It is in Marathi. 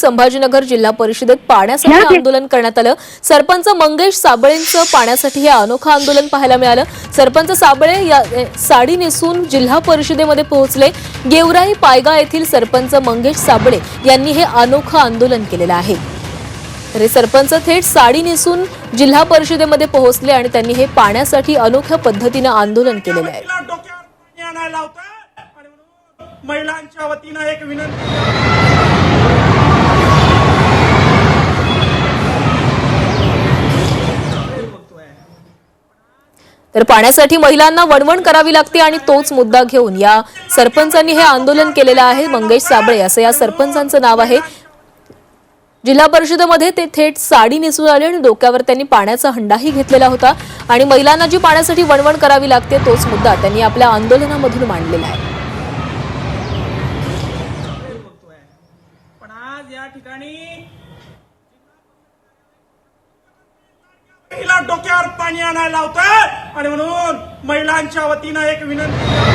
संभाजीनगर जिल्हा परिषदेत पाण्यासाठी आंदोलन करण्यात आलं. सरपंच मंगेश साबळेंचं पाण्यासाठी हे अनोखं आंदोलन पाहायला मिळालं. सरपंच साबळे या साडी नेसून जिल्हा परिषदेमध्ये पोहोचले. गेवराई पायगा येथील सरपंच मंगेश साबळे यांनी हे अनोखं आंदोलन केलेलं आहे. तर हे सरपंच थेट साडी नेसून जिल्हा परिषदेमध्ये पोहोचले आणि त्यांनी हे पाण्यासाठी अनोख्या पद्धतीनं आंदोलन केलेलं आहे. महिलांच्या वतीनं एक विनंती तर पाण्यासाठी महिलांना वणवण करावी लागते आणि तोच मुद्दा घेऊन या सरपंचांनी हे आंदोलन केलेलं आहे. मंगेश साबळे असं या सरपंचांचं नाव आहे. जिल्हा परिषदेमध्ये ते थेट साडी नेसून आले आणि डोक्यावर त्यांनी पाण्याचा हंडाही घेतलेला होता आणि महिलांना जी पाण्यासाठी वणवण करावी लागते तोच मुद्दा त्यांनी आपल्या आंदोलनामधून मांडलेला आहे. पण आज या ठिकाणी तिला डोक्यावर पाणी आणायला लावताय. आणि म्हणून महिलांच्या वतीनं एक विनंती